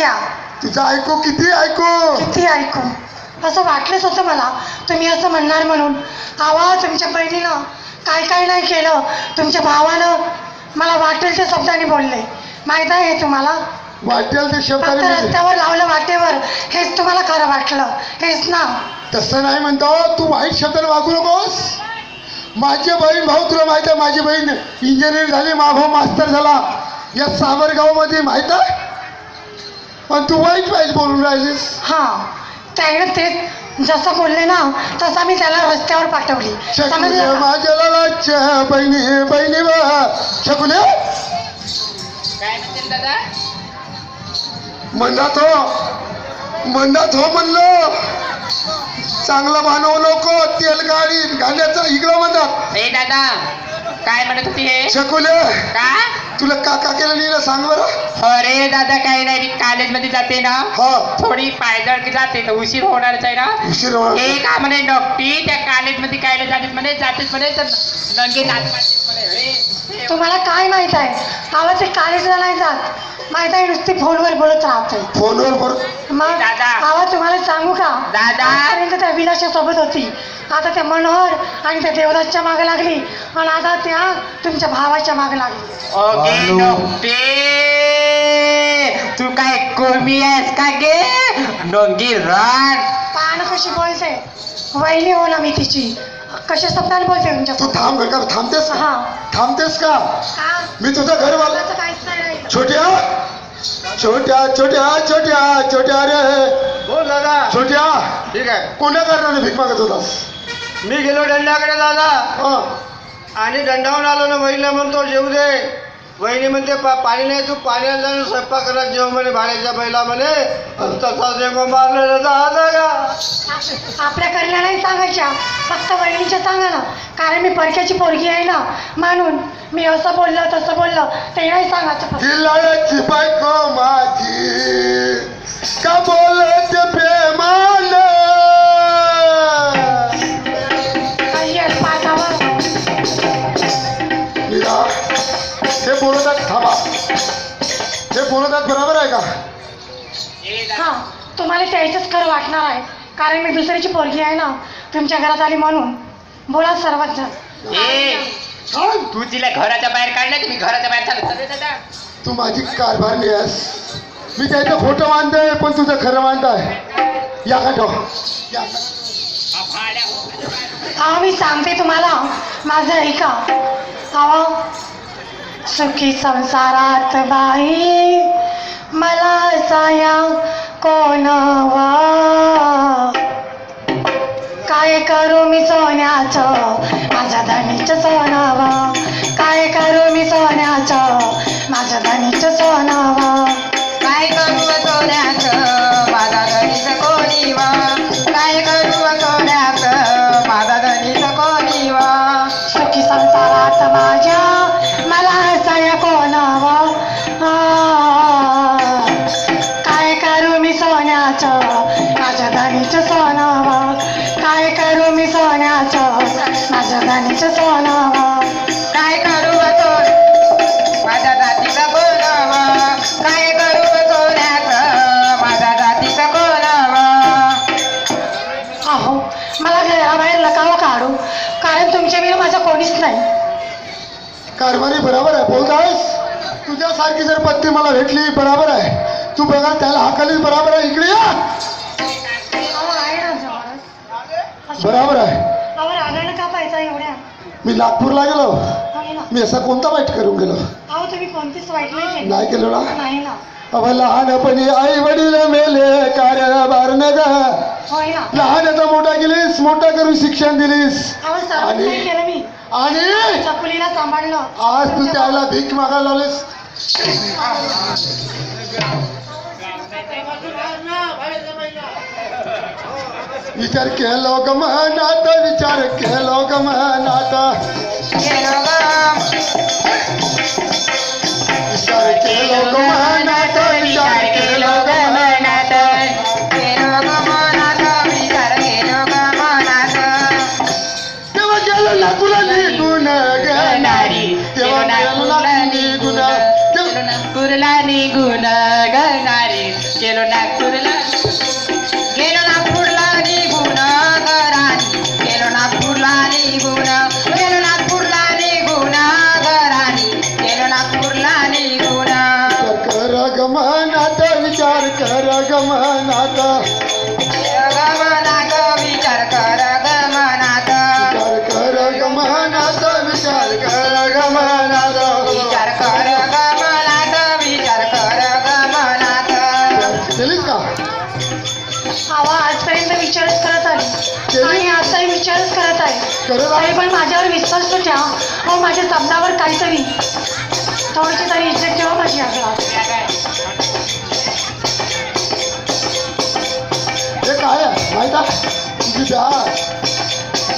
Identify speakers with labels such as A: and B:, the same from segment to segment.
A: घ्या
B: तुझं ऐकू किती ऐकू?
A: किती ऐकू? असं वाटलंच होतं मला. तुम्ही असं म्हणणार म्हणून. आवा तुमच्या बहिणीनं काय काय नाही केलं. तुमच्या भावानं मला वाटेल त्या शब्दाने बोलले. माहीत आहे तुम्हाला?
B: वाटेल ते
A: फक्त
B: शब्दाने बोलले.
A: रस्त्यावर लावलं वाटेवर. हेच तुम्हाला खरं वाटलं. हेच ना.
B: तसं नाही म्हणतो. तू वाईट शब्दाने वागू नकोस. माझी बहीण भाऊ तुला माहीत आहे माझी बहीण इंजिनियर झाली मा भाऊ मास्तर झाला. या सावरगावमध्ये माहीत आहे? पण तू वाईट वाईट बोलून राहिलीस
A: हां. त्याने ते? जसं बोलले ना तसं मी त्याला रस्त्यावर पाठवली. समजलं का?
B: बहिणी बहिणी बा शकुले
C: काय म्हणतील दादा?
B: मंदात हो मंदात हो म्हणलो. चांगलं मानव नको. तेल गाडी घालण्याचा इकडं म्हणतात.
C: ए दादा काय म्हणत होती हे?
B: शकुले
C: का?
B: तुला काका केलं लिहिलं सांग बरं.
C: अरे दादा काही नाही. मी कॉलेजमध्ये जाते ना.
B: हा.
C: थोडी पायदळ जाते तर उशीर होणारच आहे ना.
B: उशीर होणार.
C: हे का म्हणे नक्की त्या कॉलेजमध्ये काय जातेच म्हणे जातेच म्हणे तर नंगे म्हणे. हे.
A: तुम्हाला काय माहीत आहे? आवाज ते कॉलेजला नाही जात. माहीत आहे नुसती फोनवर बोलत राहते.
B: फोनवर बोल.
A: मग
C: दादा.
A: आवाज तुम्हाला सांगू का?
C: दादा.
A: आतापर्यंत त्या विलासच्या सोबत होती. आता त्या मनोहर आणि त्या देवदासच्या मागे लागली. आणि आता त्या तुमच्या भावाच्या मागे लागली.
C: ओके. तू काय कोमी आहेस का गे? डोंगी रान
A: पाहणं कशी बोलते? वहिनी हो ना मी तिची. कशा शब्दाने बोलते तुमच्या
B: तू थांब का थांबतेस का?
A: हा.
B: थांबतेस का?
A: का?
B: मी तुझं घर वाला
A: बोलायचं काहीच नाही राहिलं.
B: छोट्या छोट्या छोट्या छोट्या छोट्या रे.
D: बोल दादा.
B: छोट्या.
D: ठीक आहे.
B: कोण्या कारणाने भीक मागत होतास?
D: मी गेलो दंडाकडे दादा.
B: हा.
D: आणि दंडावून आलो ना वहिनीला म्हणतो जेऊ दे. वहिनी म्हणते पा पाणी नाही तू पाण्यात जाऊन स्वयंपाक करा जेव म्हणे भाड्याच्या बैला म्हणे आणि तसा जेव्हा मारलेला दादा का?
A: आप- आपल्या करीला नाही सांगायच्या फक्त वहिनीच्या सांगा ना कारण मी परक्याची पोरगी आहे ना म्हणून मी असं बोललं तसं बोललं ते नाही सांगायचं फक्त.
B: लाडाची बायको माझी. का बोलत प्रेमाल बोलतात बरोबर आहे का.
A: हां तुम्हाला त्याचंच खरं वाटणार आहे. कारण मी दुसऱ्याची पोरगी आहे ना तुमच्या घरात आली म्हणून. बोला सर्वात जण
C: ए. तू तिला घराच्या बाहेर काढलं तुम्ही घराच्या बाहेर चालत चालले दादा.
B: तू माझी कारभारणी आहेस मी त्याचं खोटं मानतोय पण तुझं खरं मानताय. या का ठेव या.
C: भाड्या. हा
A: मी सांगते तुम्हाला. माझं ऐका. हवा सुखी संसारात बाई मला साया कोणवा? काय करू मी सोन्याचं? माझ्या धनीचं सोनावं. काय करू मी सोन्याचं? माझ्या धनीचं सोनावं.
B: कारभारी बरोबर आहे. बोलतायस तुझ्यासारखी जर पत्नी मला भेटली बरोबर आहे. तू बघा त्याला हाकाली बरोबर आहे. इकडे या. बरोबर आहे. मी नागपूरला गेलो. मी असा कोणता वाईट करून गेलो?
A: अहो तुम्ही कोणतीच वाईट नाही केली.
B: नाही केलो ना?
A: नाही ना.
B: अव लहानपणी आई वडील मेले कारभार न ग
A: होय ना.
B: लहानाचा मोठा केलीस मोठा करून शिक्षण दिलीस.
A: अहो
B: आणि-
A: नाही केलं मी.
B: आणि?
A: चकुलीला सांभाळलं.
B: आज तू त्याला भीक मागायला लावलीस? विचार केलो ग मनात विचार केलो ग मनात.
C: गेलो ग
B: विचार केलो ग मनात विचार केलो
A: विचारच करत आली आणि विचारच करत आहे.
B: करत आहे.
A: तरी पण माझ्यावर विश्वास तर ठेवा. अहो माझ्या शब्दावर काहीतरी. थोडीशी तरी इज्जत ठेवा माझी आपला
B: काय? माहीत विचार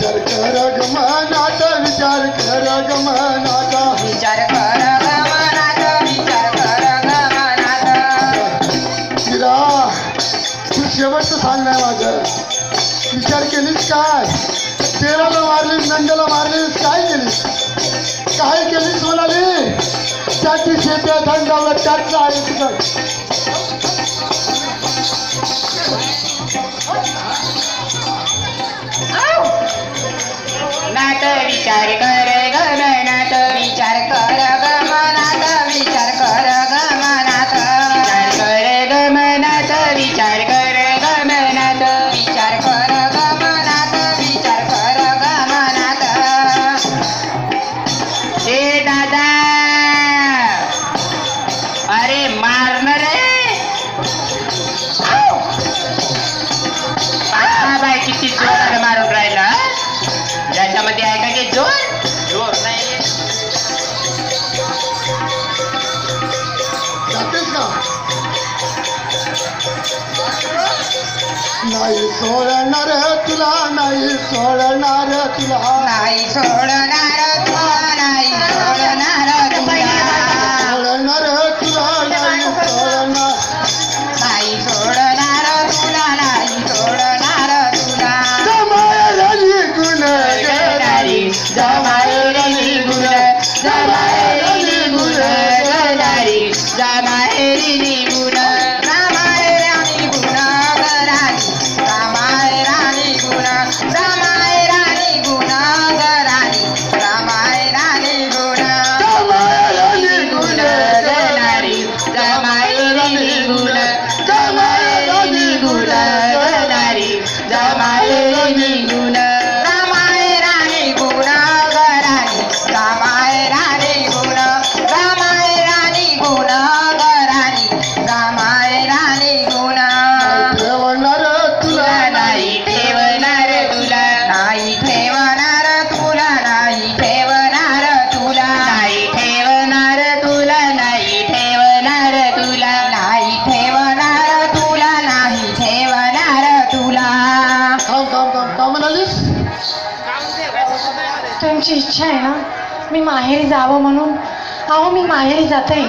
B: कर विचार कर गमनात
C: विचार कर गमनात विचार कर
B: तू शेवटचं सांग नाही माझं. विचार केलीस काय? तेराला मारलीस नंदला मारलीस काय केलीस? काय केलीस म्हणाली? त्याची शेत्या थंडावला त्यातलं आहे तुझं
C: विचार कर गमनात विचार कर गमनात विचार कर गमनात विचार कर गमनात विचार नाही
B: सोडणार तुला नाही सोडणार तुला
C: नाही सोडणार तुला नाही
B: diamond
A: तुमची इच्छा आहे ना मी माहेरी जावं म्हणून. अहो मी माहेरी जाते.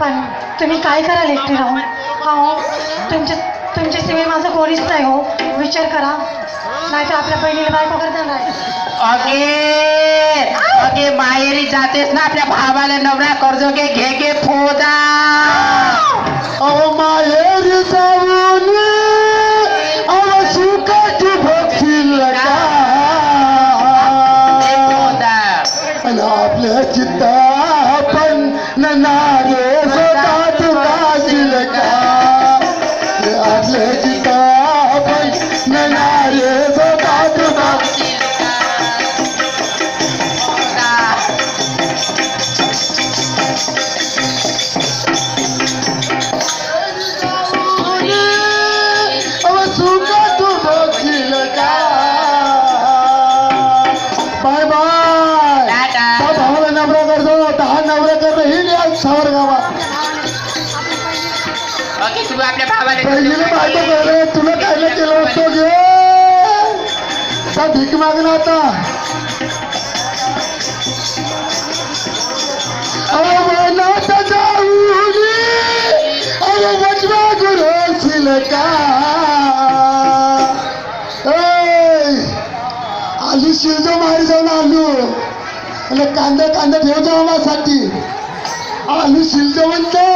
A: पण तुम्ही काय कराल एकटे राहून? अहो तुमच्या तुमच्या सेवे माझं कोणीच नाही हो. विचार करा. नाही तर आपल्या बहिणीला बायको करता नाही
C: अगे अगे माहेरी जातेस ना आपल्या भावाला नवरा कर्ज घे घे घे फोदा.
B: अहो माहेरी जाऊन भीक मागला होता आली शिरजो मारी जाऊन आलू. आणि कांदा कांदा ठेवतो आम्हासाठी. आलू शिरजो म्हणतो.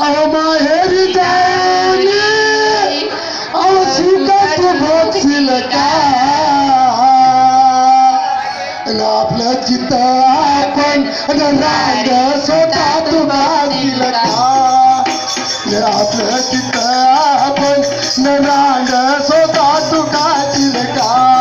B: अहो माहेरी जाय. का आपलं चित्त आपण राग स्वतः तू बाजील का? आपलं चित्त आपण राग स्वतः का?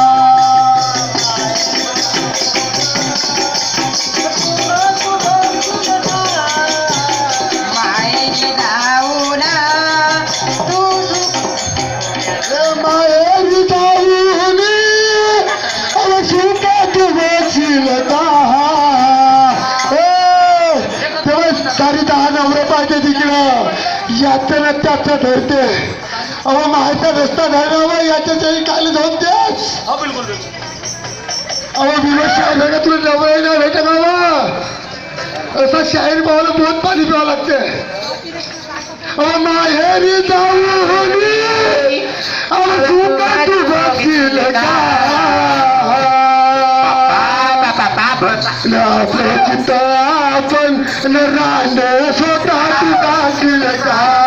B: माथा धरते अब माथा रस्ता धरना हुआ या तो चाहिए काले धोम दे बिल्कुल अब विमर्श रहेगा ना बेटा बाबा ऐसा शायर बाबा बहुत पानी पीवा लगते हैं अब माहेरी दाऊ होनी अब सुना तू
C: बाकी लगा Nafret kita pun neranda sota tu tak silakan.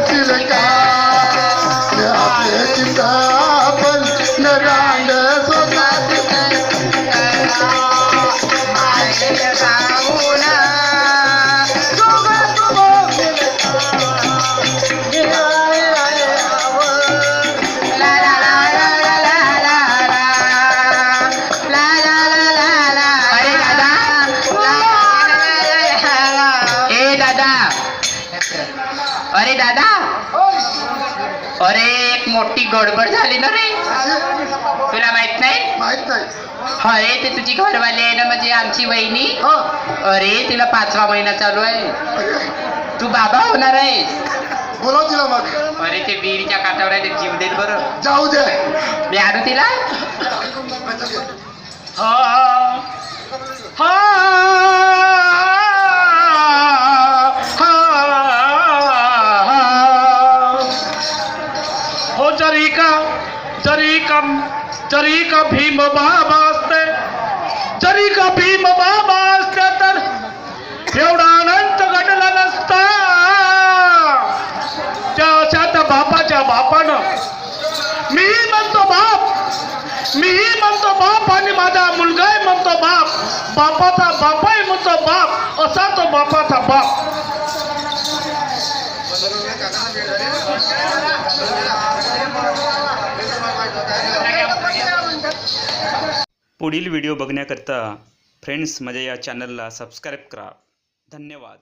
C: காற்றில கா अरे दादा. अरे एक मोठी गडबड झाली ना रे. तुला माहीत नाही?
B: माहीत नाही.
C: अरे ते तुझी घरवाली आहे ना म्हणजे आमची वहिनी?
B: हा.
C: अरे तिला पाचवा महिना चालू आहे. तू बाबा होणार आहे
B: बोलाव तिला मग.
C: अरे ते विहिरीच्या काठावर आहे ते जीव देत बरं.
B: जाऊ दे.
C: मी आणू तिला? हा.
E: जरी का भीम बाबा असते जरी का भीम बाबा असते तर एवढा अनंत घडला नसता अशा त्या बापाच्या बापानं मी म्हणतो बाप मी म्हणतो बाप आणि माझा मुलगाही म्हणतो बाप बापाचा बापाही म्हणतो बाप, असा तो बापाचा बाप।
F: पुढील व्हिडिओ बघण्याकरता फ्रेंड्स माझ्या या चॅनलला सबस्क्राईब करा. धन्यवाद.